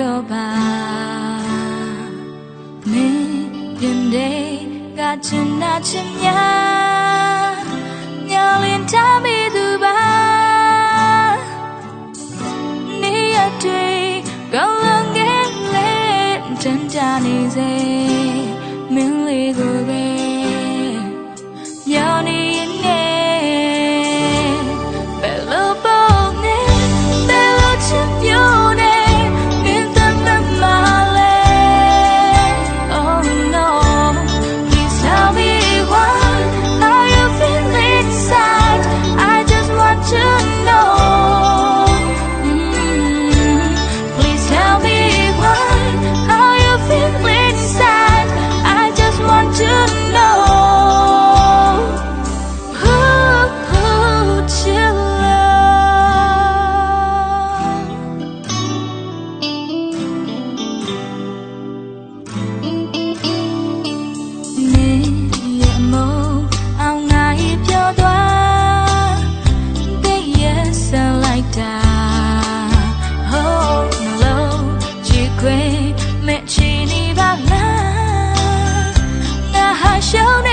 တော့ပါမင်းရင်တဲ့ကချင်နာချင်များညလင်းထားမိသူပါနေရတွေကောင်းလုံးငယ်လေးတန်ကြနေစေ shall